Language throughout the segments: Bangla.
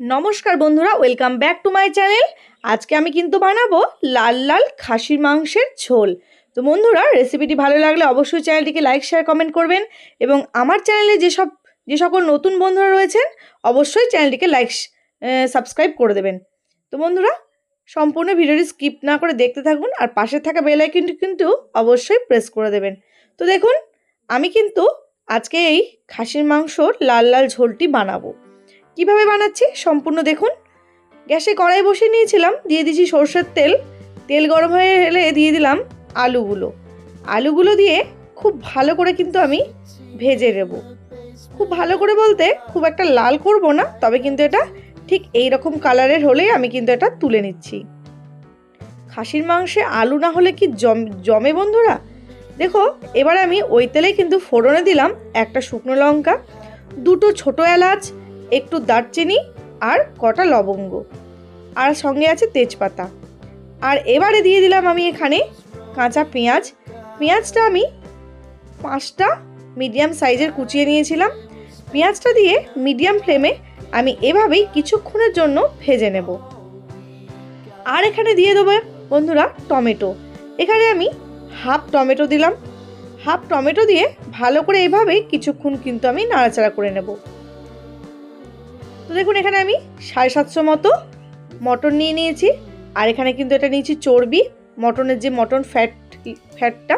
নমস্কার বন্ধুরা welcome back to my channel আজকে আমি কিন্তু বানাবো লাল লাল খাসির মাংসের ঝোল। তো বন্ধুরা রেসিপিটি ভালো লাগলে অবশ্যই চ্যানেলটিকে লাইক শেয়ার কমেন্ট করবেন এবং আমার চ্যানেলে যেসব যে সকল নতুন বন্ধুরা রয়েছেন, অবশ্যই চ্যানেলটিকে লাইক সাবস্ক্রাইব করে দেবেন। তো বন্ধুরা, সম্পূর্ণ ভিডিওটি স্কিপ না করে দেখতে থাকুন আর পাশে থাকা বেল কিন্তু অবশ্যই প্রেস করে দেবেন। তো দেখুন, আমি কিন্তু আজকে এই খাসির মাংসর লাল লাল ঝোলটি বানাবো। কীভাবে বানাচ্ছি সম্পূর্ণ দেখুন। গ্যাসে কড়াই বসিয়ে নিয়েছিলাম, দিয়ে দিয়েছি সর্ষের তেল। তেল গরম হয়ে এলে দিয়ে দিলাম আলুগুলো। আলুগুলো দিয়ে খুব ভালো করে কিন্তু আমি ভেজে নেব। খুব ভালো করে বলতে খুব একটা লাল করব না, তবে কিন্তু এটা ঠিক এই রকম কালারের হলেই আমি কিন্তু এটা তুলে নিচ্ছি। খাসির মাংসে আলু না হলে কি জম, জমে বন্ধুরা? দেখো, এবার আমি ওই তেলেই কিন্তু ফোড়নে দিলাম একটা শুকনো লঙ্কা, দুটো ছোটো এলাচ একটু দারচিনি আর কটা লবঙ্গ। আর সঙ্গে আছে তেজপাতা। আর এবারে দিয়ে দিলাম আমি এখানে কাঁচা পেঁয়াজ। পেঁয়াজটা আমি পাঁচটা মিডিয়াম সাইজের কুচিয়ে নিয়েছিলাম। পেঁয়াজটা দিয়ে মিডিয়াম ফ্লেমে আমি এভাবেই কিছুক্ষণের জন্য ভেজে নেব। আর এখানে দিয়ে দেবো বন্ধুরা টমেটো। এখানে আমি হাফ টমেটো দিলাম। হাফ টমেটো দিয়ে ভালো করে এভাবেই কিছুক্ষণ কিন্তু আমি নাড়াচাড়া করে নেব। তো দেখুন, এখানে আমি সাড়ে সাতশো মতো মটন নিয়ে নিয়েছি। আর এখানে কিন্তু এটা নিয়েছি চর্বি, মটনের যে মটন ফ্যাট ফ্যাটটা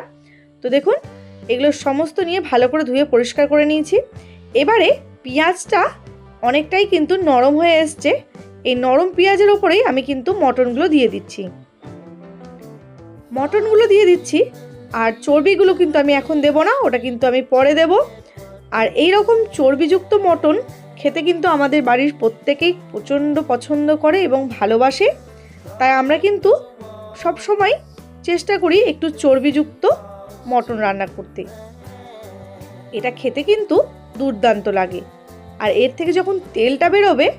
তো দেখুন, এগুলো সমস্ত নিয়ে ভালো করে ধুয়ে পরিষ্কার করে নিয়েছি। এবারে পেঁয়াজটা অনেকটাই কিন্তু নরম হয়ে এসছে। এই নরম পেঁয়াজের ওপরেই আমি কিন্তু মটনগুলো দিয়ে দিচ্ছি। মটনগুলো দিয়ে দিচ্ছি, আর চর্বিগুলো কিন্তু আমি এখন দেব না, ওটা কিন্তু আমি পরে দেব। আর এই রকম চর্বিযুক্ত মটন খেতে কিন্তু আমাদের বাড়ির প্রত্যেকেই প্রচণ্ড পছন্দ করে এবং ভালোবাসে। তাই আমরা কিন্তু সব সময় চেষ্টা করি একটু চর্বিযুক্ত মটন রান্না করতে। এটা খেতে কিন্তু দুর্দান্ত লাগে। আর এর থেকে যখন তেলটা বেরোবে,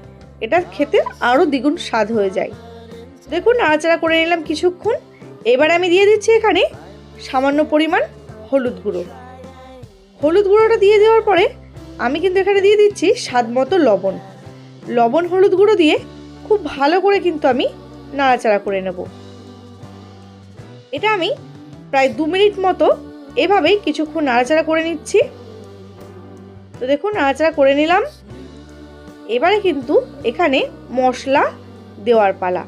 এটা খেতে আরও দ্বিগুণ স্বাদ হয়ে যায়। দেখুন, নাড়াচাড়া করে নিলাম কিছুক্ষণ। এবার আমি দিয়ে দিচ্ছি এখানে সামান্য পরিমাণ হলুদ গুঁড়ো। হলুদ গুঁড়োটা দিয়ে দেওয়ার পরে আমি কিন্তু এখানে দিয়ে দিচ্ছি স্বাদ মতো লবণ। লবণ হলুদ গুঁড়ো দিয়ে খুব ভালো করে কিন্তু আমি নাড়াচাড়া করে নেব। এটা আমি প্রায় দু মিনিট মতো এভাবেই কিছুক্ষণ নাড়াচাড়া করে নিচ্ছি। তো দেখুন, নাড়াচাড়া করে নিলাম। এবারে কিন্তু এখানে মশলা দেওয়ার পালা।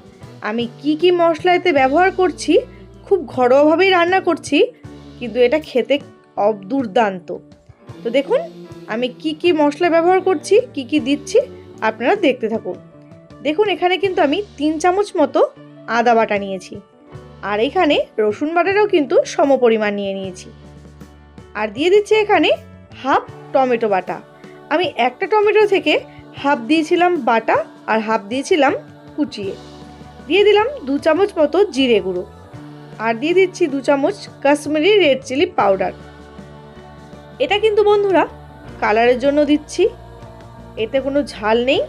আমি কি কি মশলা এতে ব্যবহার করছি, খুব ঘরোয়াভাবেই রান্না করছি, কিন্তু এটা খেতে দুর্দান্ত তো দেখুন, আমি কি কি মশলা ব্যবহার করছি, কি কি দিচ্ছি, আপনারা দেখতে থাকুন। দেখুন, এখানে কিন্তু আমি তিন চামচ মতো আদা বাটা নিয়েছি। আর এখানে রসুন বাটাটাও কিন্তু সম পরিমাণ নিয়ে নিয়েছি। আর দিয়ে দিচ্ছি এখানে হাফ টমেটো বাটা। আমি একটা টমেটো থেকে হাফ দিয়েছিলাম বাটা আর হাফ দিয়েছিলাম কুচিয়ে দিয়ে দিলাম দু চামচ মতো জিরে গুঁড়ো। আর দিয়ে দিচ্ছি দু চামচ কাশ্মীরি রেড চিলি পাউডার। এটা কিন্তু বন্ধুরা কালারের জন্য দিচ্ছি। এতে কোনো ঝাল নেই।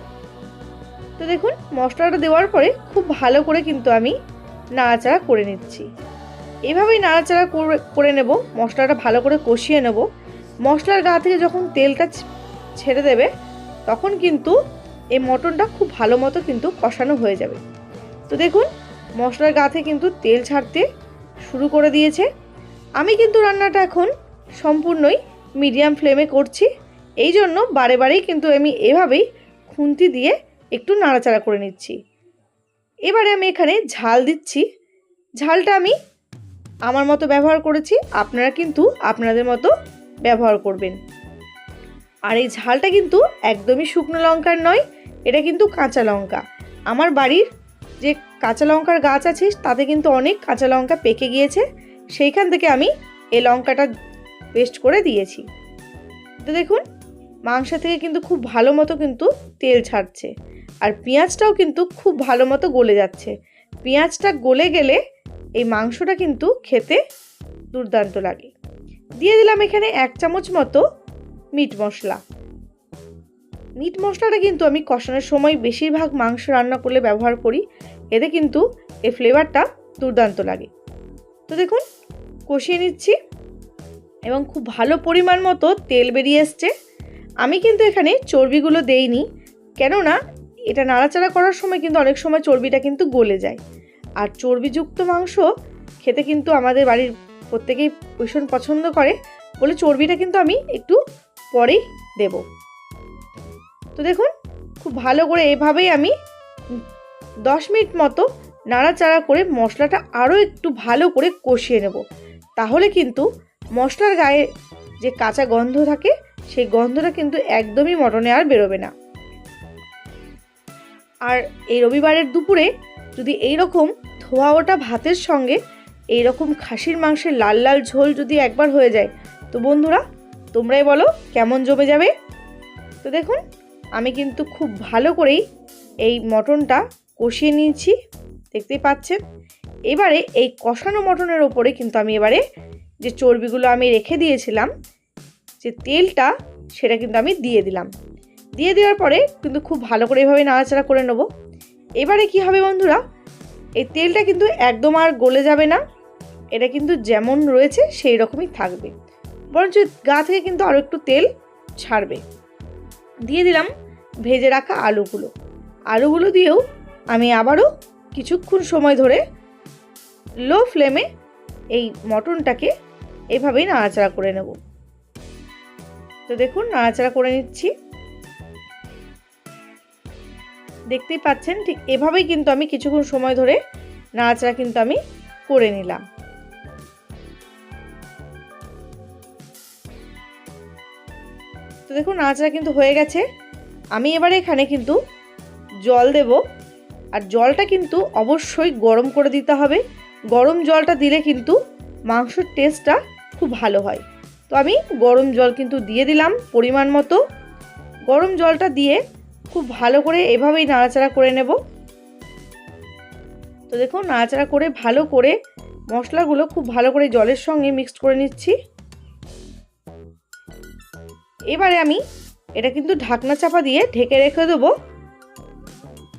তো দেখুন, মশলাটা দেওয়ার পরে খুব ভালো করে কিন্তু আমি নাড়াচাড়া করে নিচ্ছি। এভাবেই নাড়াচাড়া করে নেব, মশলাটা ভালো করে কষিয়ে নেব। মশলার গা থেকে যখন তেলটা ছেড়ে দেবে, তখন কিন্তু এই মটনটা খুব ভালো মতো কিন্তু কষানো হয়ে যাবে। তো দেখুন, মশলার গা থেকে কিন্তু তেল ছাড়তে শুরু করে দিয়েছে। আমি কিন্তু রান্নাটা এখন সম্পূর্ণই মিডিয়াম ফ্লেমে করছি। এই জন্য বারে বারেই কিন্তু আমি এভাবেই খুন্তি দিয়ে একটু নাড়াচাড়া করে নিচ্ছি। এবারে আমি এখানে ঝাল দিচ্ছি। ঝালটা আমি আমার মতো ব্যবহার করেছি, আপনারা কিন্তু আপনাদের মতো ব্যবহার করবেন। আর এই ঝালটা কিন্তু একদমই শুকনো লঙ্কার নয়, এটা কিন্তু কাঁচা লঙ্কা। আমার বাড়ির যে কাঁচা লঙ্কার গাছ আছে, তাতে কিন্তু অনেক কাঁচা লঙ্কা পেকে গিয়েছে। সেইখান থেকে আমি এই লঙ্কাটা পেস্ট করে দিয়েছি। তো দেখুন, মাংস থেকে কিন্তু খুব ভালো মতো কিন্তু তেল ছাড়ছে। আর পেঁয়াজটাও কিন্তু খুব ভালো মতো গলে যাচ্ছে। পেঁয়াজটা গলে গেলে এই মাংসটা কিন্তু খেতে দুর্দান্ত লাগে। দিয়ে দিলাম এখানে এক চামচ মতো মিট মশলা। মিট মশলাটা কিন্তু আমি কষানোর সময় বেশিরভাগ মাংস রান্না করলে ব্যবহার করি। এতে কিন্তু এই ফ্লেভারটা দুর্দান্ত লাগে। তো দেখুন, কষিয়ে নিচ্ছি। এবং খুব ভালো পরিমাণ মতো তেল বেরিয়ে এসছে। আমি কিন্তু এখানে চর্বিগুলো দেইনি, কেননা এটা নাড়াচাড়া করার সময় কিন্তু অনেক সময় চর্বিটা কিন্তু গলে যায়। আর চর্বিযুক্ত মাংস খেতে কিন্তু আমাদের বাড়ির প্রত্যেকেই ভীষণ পছন্দ করে বলে চর্বিটা কিন্তু আমি একটু পরেই দেব। তো দেখুন, খুব ভালো করে এভাবেই আমি দশ মিনিট মতো নাড়াচাড়া করে মশলাটা আরও একটু ভালো করে কষিয়ে নেব। তাহলে কিন্তু মশলার গায়ে যে কাঁচা গন্ধ থাকে, সেই গন্ধটা কিন্তু একদমই মটনে আর বেরোবে না। আর এই রবিবারের দুপুরে যদি এই রকম ধোয়া ওটা ভাতের সঙ্গে এই রকম খাসির মাংসের লাল লাল ঝোল যদি একবার হয়ে যায়, তো বন্ধুরা, তোমরাই বলো কেমন জমে যাবে? তো দেখুন, আমি কিন্তু খুব ভালো করেই এই মটনটা কষিয়ে নিয়েছি, দেখতেই পাচ্ছেন। এবারে এই কষানো মটনের ওপরে কিন্তু আমি এবারে যে চর্বিগুলো আমি রেখে দিয়েছিলাম, যে তেলটা সেটা কিন্তু আমি দিয়ে দিলাম। দিয়ে দেওয়ার পরে কিন্তু খুব ভালো করে এভাবে নাড়াচাড়া করে নেব। এবারে কি হবে বন্ধুরা, এই তেলটা কিন্তু একদম আর গলে যাবে না, এটা কিন্তু যেমন রয়েছে সেই রকমই থাকবে। বরঞ্চ গা থেকে কিন্তু আরও একটু তেল ছাড়বে। দিয়ে দিলাম ভেজে রাখা আলুগুলো। আলুগুলো দিয়েও আমি আবারও কিছুক্ষণ সময় ধরে লো ফ্লেমে এই মটনটাকে এভাবেই নাড়াচাড়া করে নেব। তো দেখুন, নাড়াচাড়া করে নিচ্ছি। দেখতেই পাচ্ছেন, ঠিক এভাবেই কিন্তু আমি কিছুক্ষণ সময় ধরে নাড়াচাড়া কিন্তু আমি করে নিলাম। তো দেখুন, নাড়াচাড়া কিন্তু হয়ে গেছে। আমি এবারে এখানে কিন্তু জল দেব। আর জলটা কিন্তু অবশ্যই গরম করে দিতে হবে। গরম জলটা দিলে কিন্তু মাংসর টেস্টটা খুব ভালো হয়। তো আমি গরম জল কিন্তু দিয়ে দিলাম পরিমাণ মতো। গরম জলটা দিয়ে খুব ভালো করে এভাবেই নাড়াচাড়া করে নেব। তো দেখুন নাড়াচাড়া করে ভালো করে মশলাগুলো খুব ভালো করে জলের সঙ্গে মিক্সড করে নিচ্ছি। এবারে আমি এটা কিন্তু ঢাকনা চাপা দিয়ে ঢেকে রেখে দেবো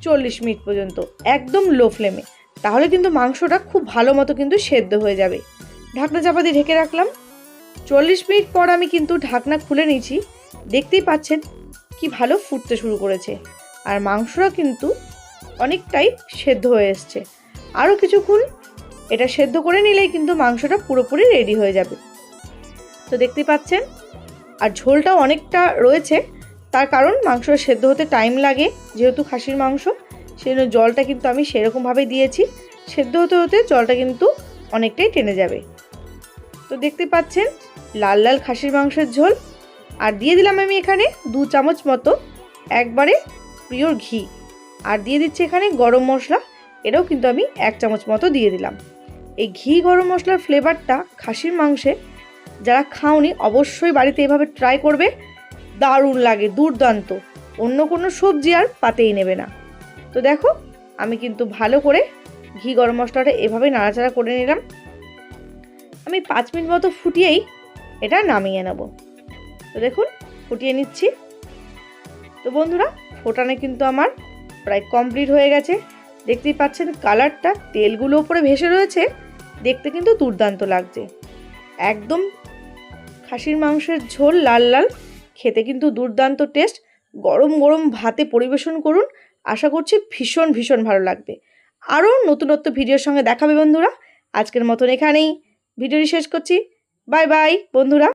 চল্লিশ মিনিট পর্যন্ত, একদম লো ফ্লেমে তাহলে কিন্তু মাংসটা খুব ভালো মতো কিন্তু সেদ্ধ হয়ে যাবে। ঢাকনা চাপা দিয়ে ঢেকে রাখলাম। চল্লিশ মিনিট পর আমি কিন্তু ঢাকনা খুলে নিয়েছি। দেখতেই পাচ্ছেন কি ভালো ফুটতে শুরু করেছে। আর মাংসটা কিন্তু অনেকটাই সেদ্ধ হয়ে এসছে। আরও কিছুক্ষণ এটা সেদ্ধ করে নিলেই কিন্তু মাংসটা পুরোপুরি রেডি হয়ে যাবে। তো দেখতেই পাচ্ছেন, আর ঝোলটাও অনেকটা রয়েছে। তার কারণ মাংসটা সেদ্ধ হতে টাইম লাগে, যেহেতু খাসির মাংস, সেই জলটা কিন্তু আমি সেরকমভাবেই দিয়েছি। সেদ্ধ হতে হতে জলটা কিন্তু অনেকটাই টেনে যাবে। তো দেখতে পাচ্ছেন, লাল লাল খাসির মাংসের ঝোল। আর দিয়ে দিলাম আমি এখানে দু চামচ মতো একবারে পিওর ঘি। আর দিয়ে দিচ্ছি এখানে গরম মশলা, এটাও কিন্তু আমি এক চামচ মতো দিয়ে দিলাম। এই ঘি গরম মশলার ফ্লেভারটা খাসির মাংসে যারা খাওনি অবশ্যই বাড়িতে এভাবে ট্রাই করবে। দারুণ লাগে, দুর্দান্ত। অন্য কোনো সবজি আর পাতেই নেবে না। তো দেখো, আমি কিন্তু ভালো করে ঘি গরম মশলাটা এভাবে নাড়াচাড়া করে নিলাম। আমি পাঁচ মিনিট মতো ফুটিয়েই এটা নামিয়ে নেব। তো দেখুন, ফুটিয়ে নিচ্ছি। তো বন্ধুরা, ফোটানো কিন্তু আমার প্রায় কমপ্লিট হয়ে গেছে। দেখতেই পাচ্ছেন কালারটা, তেলগুলো ওপরে ভেসে রয়েছে। দেখতে কিন্তু দুর্দান্ত লাগছে। একদম খাসির মাংসের ঝোল লাল লাল, খেতে কিন্তু দুর্দান্ত টেস্ট। গরম গরম ভাতে পরিবেশন করুন। আশা করছি ভীষণ ভীষণ ভালো লাগবে। আরও নতুনত্ব ভিডিওর সঙ্গে দেখাবে বন্ধুরা। আজকের মতন এখানেই। ভিডিওটি শেষ করছি। বাই বাই বন্ধুরা।